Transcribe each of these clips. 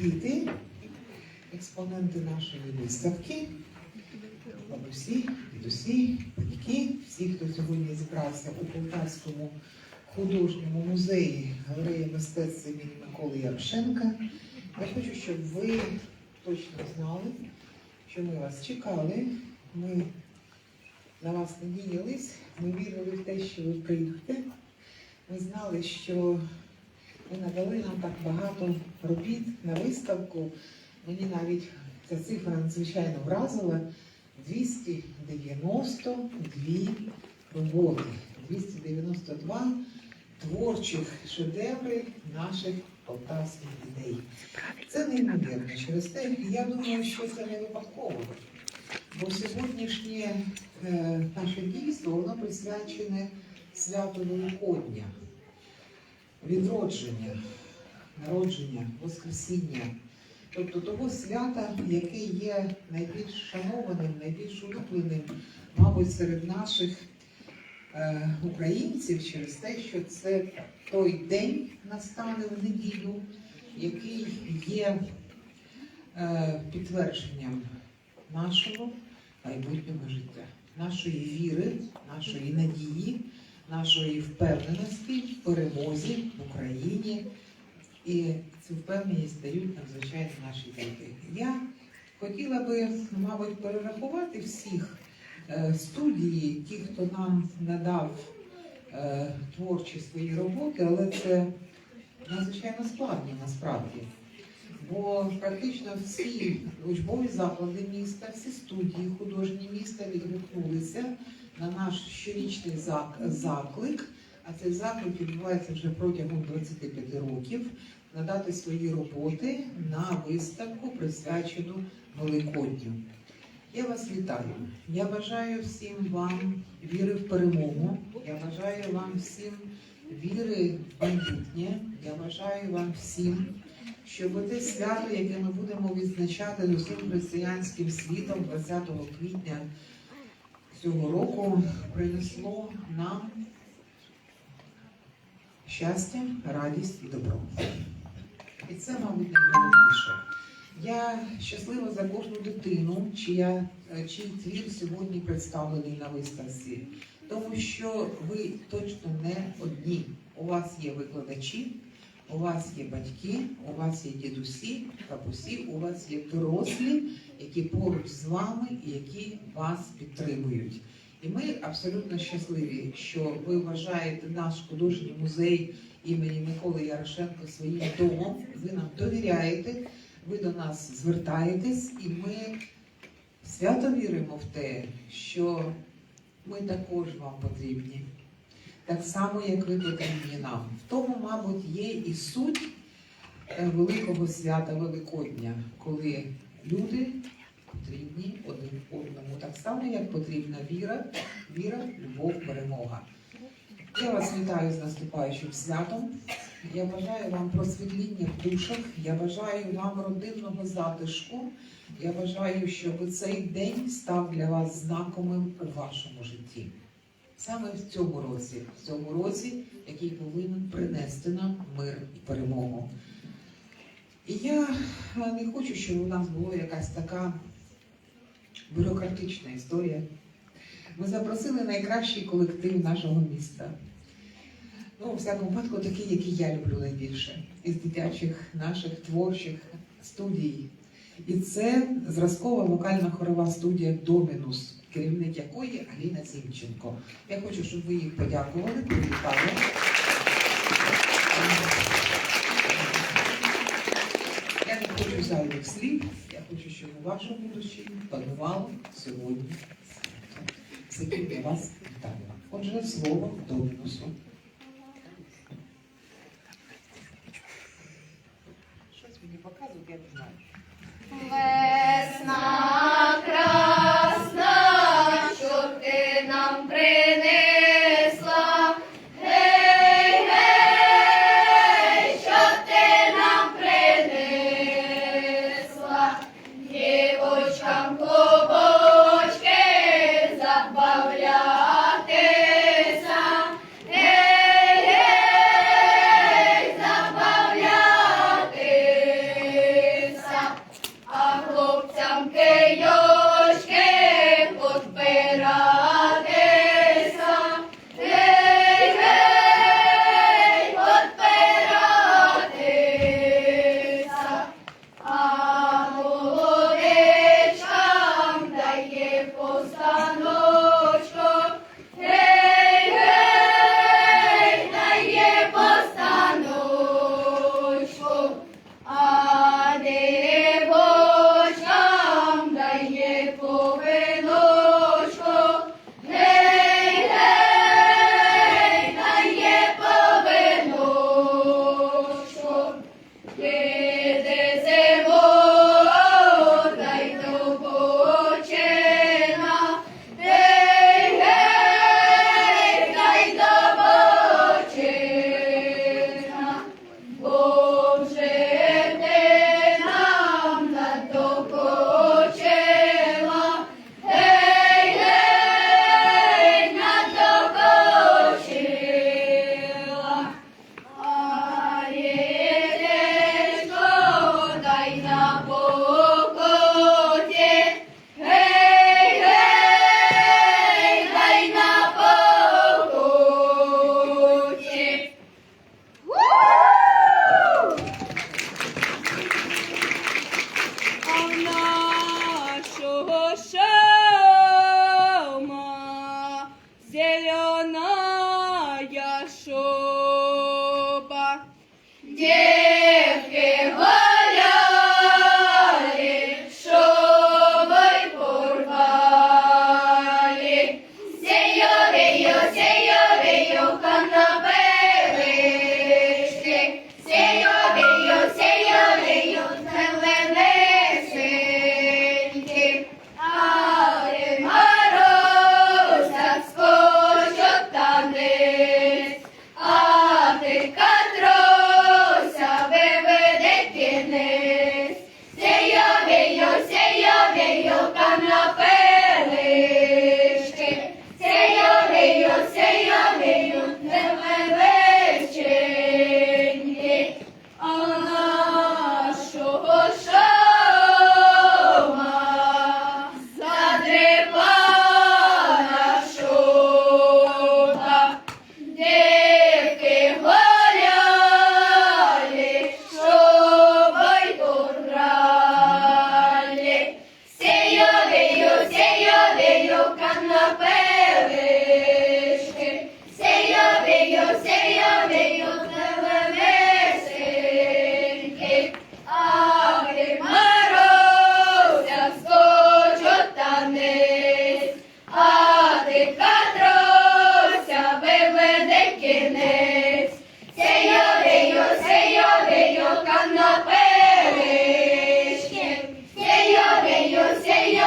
діти, експоненти нашої виставки, бабусі, дідусі, батьки, всі, хто сьогодні зібрався у Полтавському художньому музеї галереї мистецтв імені Миколи Ярошенка. Я хочу, щоб ви точно знали, що ми вас чекали. Ми на вас надіялись, ми вірили в те, що ви прийдете. Ми знали, що ви надали нам так багато робіт на виставку. Мені навіть ця цифра надзвичайно вразила. 292 роботи, 292 творчих шедеври наших полтавських дітей. Це неймовірно. Через те, я думаю, що це не випадково. Бо сьогоднішнє е, наше дійство воно присвячене святу Великодня, відродження, народження, Воскресіння. Тобто того свята, яке є найбільш шанованим, найбільш улюбленим, мабуть, серед наших е, українців через те, що це той день настане в неділю, який є е, підтвердженням нашого майбутнього життя, нашої віри, нашої надії, нашої впевненості в перемозі в Україні. І цю впевненість дають надзвичайно наші діти. Я хотіла би, мабуть, перерахувати всіх е, студії, ті, хто нам надав е, творчі свої роботи, але це надзвичайно складно насправді. Бо практично всі учбові заклади міста, всі студії художні міста відгукнулися на наш щорічний заклик. А цей заклик відбувається вже протягом 25 років надати свої роботи на виставку, присвячену Великодню. Я вас вітаю. Я бажаю всім вам віри в перемогу. Я бажаю вам всім віри в майбутнє. Я бажаю вам всім, щоб те свято, яке ми будемо відзначати з усім християнським світом 20 квітня цього року, принесло нам щастя, радість і добро. І це, мабуть, найголовніше. Я щаслива за кожну дитину, чия, чий твір сьогодні представлений на виставці, тому що ви точно не одні. У вас є викладачі, у вас є батьки, у вас є дідусі, бабусі, у вас є дорослі, які поруч з вами і які вас підтримують. І ми абсолютно щасливі, що ви вважаєте наш художній музей імені Миколи Ярошенка своїм домом. Ви нам довіряєте, ви до нас звертаєтесь, і ми свято віримо в те, що ми також вам потрібні. Так само, як ви потрібні нам. Тому, мабуть, є і суть е, великого свята Великодня, коли люди потрібні один одному, так само, як потрібна віра, віра, любов, перемога. Я вас вітаю з наступаючим святом. Я бажаю вам просвітління в душах. Я бажаю вам родинного затишку. Я бажаю, щоб цей день став для вас знаковим у вашому житті. Саме в цьому році, в цьому році, який повинен принести нам мир і перемогу. І я е, не хочу, щоб у нас була якась така бюрократична історія. Ми запросили найкращий колектив нашого міста. Ну, у всякому випадку, такий, який я люблю найбільше, із дитячих наших творчих студій. І це зразкова вокальна хорова студія Домінус, керівник якої Аліна Зінченко. Я хочу, щоб ви їх подякували, привітали. Я не хочу зайвих слів, я хочу, щоб у вашому душі панувало сьогодні свято. З яким я вас вітаю. Отже, слово Домінусу. Щось мені показують, я не знаю.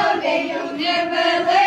You'll never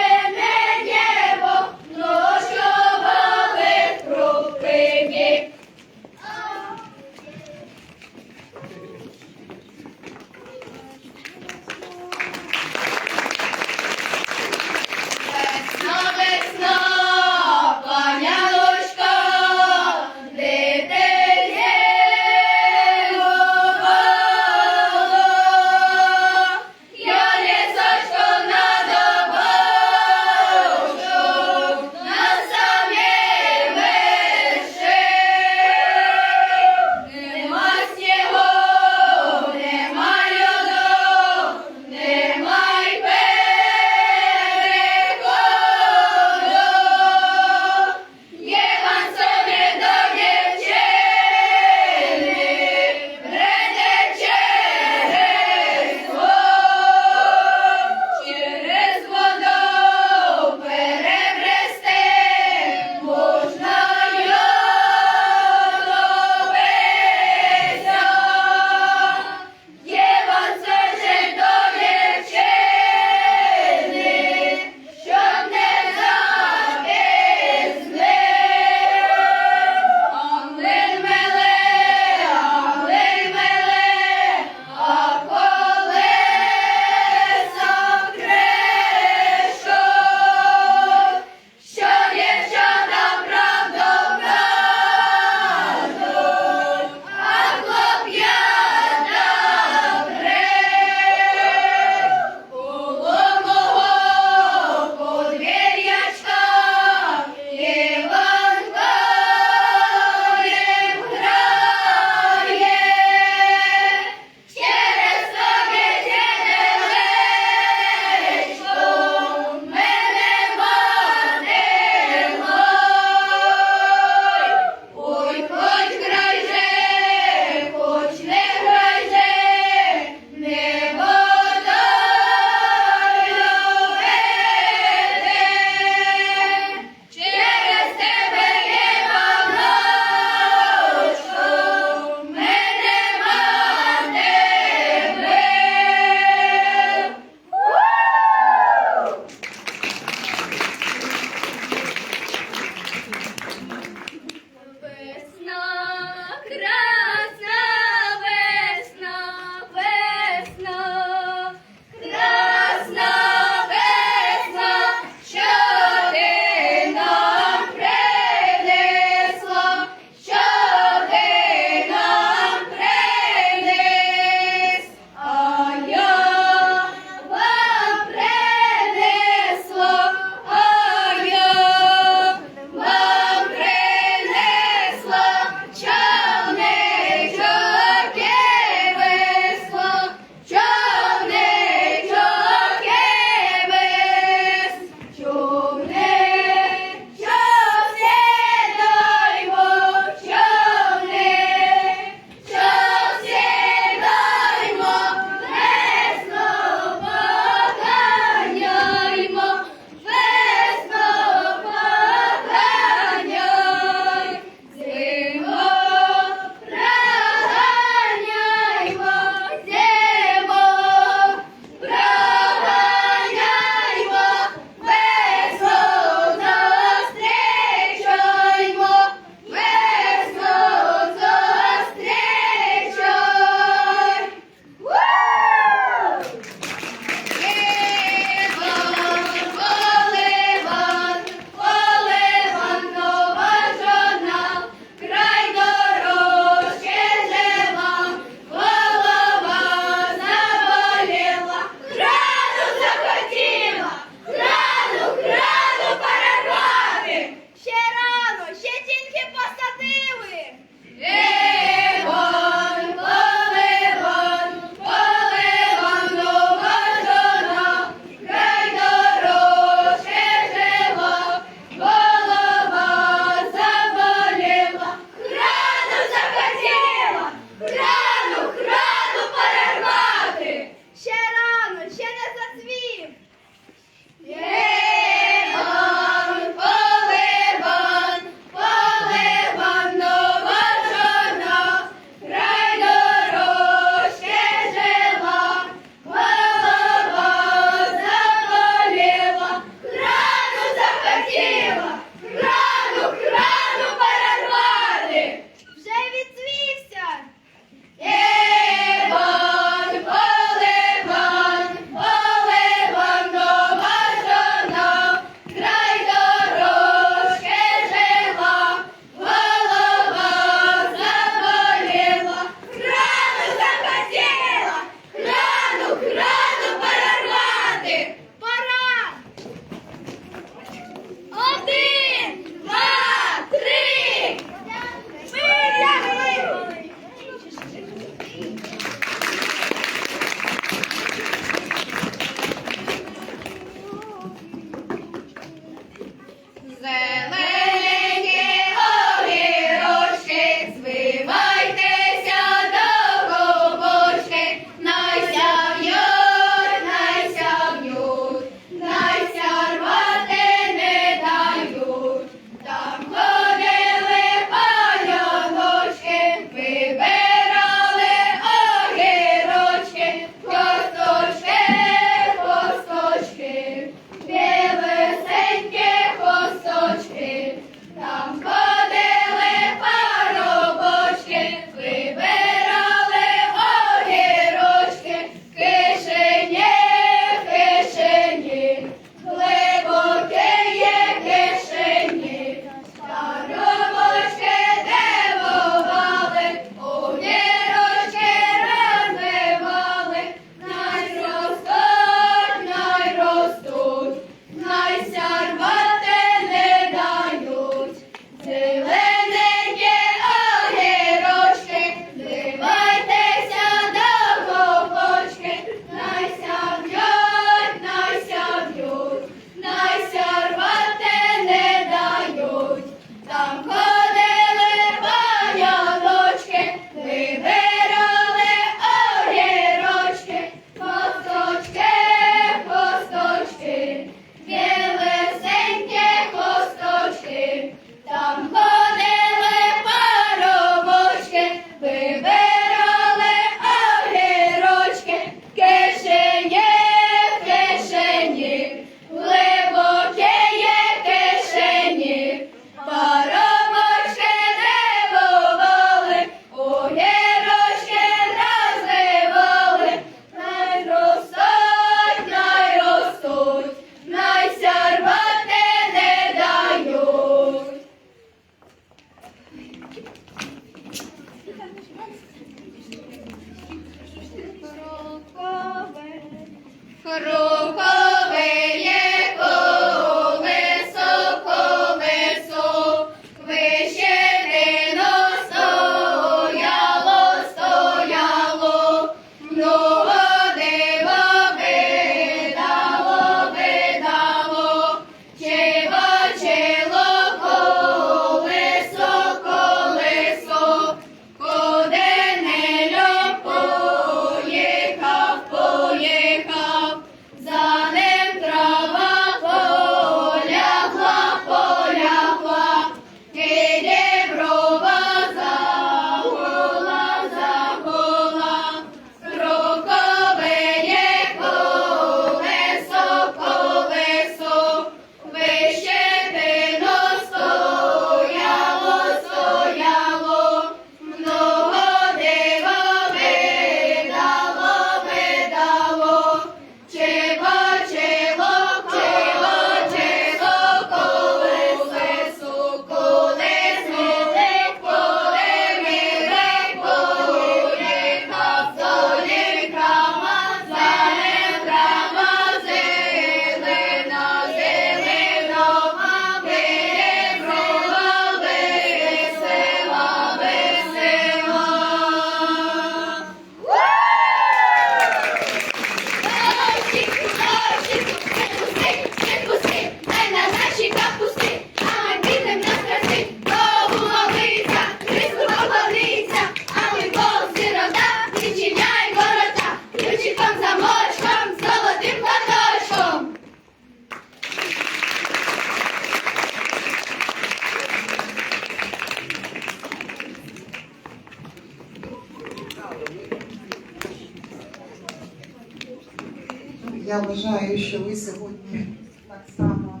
Я вважаю, що ви сьогодні так само.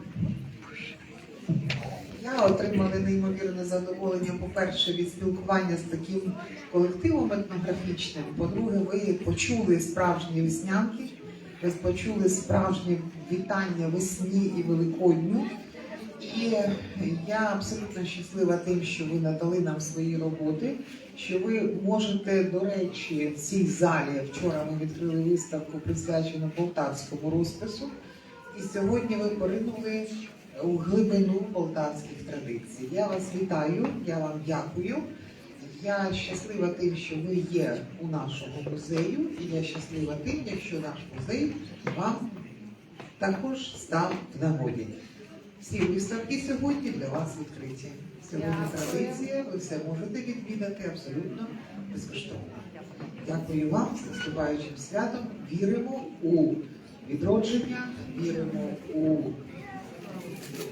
Я отримала неймовірне задоволення, по-перше, від спілкування з таким колективом етнографічним. По-друге, ви почули справжні веснянки, ви почули справжнє вітання весні і великодню. І я абсолютно щаслива тим, що ви надали нам свої роботи, що ви можете, до речі, в цій залі вчора ми відкрили виставку, присвячену полтавському розпису. І сьогодні ви поринули у глибину полтавських традицій. Я вас вітаю, я вам дякую. Я щаслива тим, що ви є у нашому музею, і я щаслива тим, якщо наш музей вам також став в нагоді. Всі виставки сьогодні для вас відкриті. Сьогодні традиція, ви все можете відвідати абсолютно безкоштовно. Дякую вам з наступаючим святом. Віримо у відродження, віримо у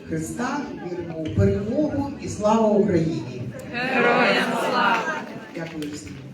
Христа, віримо у перемогу і слава Україні! Героям слава! Дякую всім.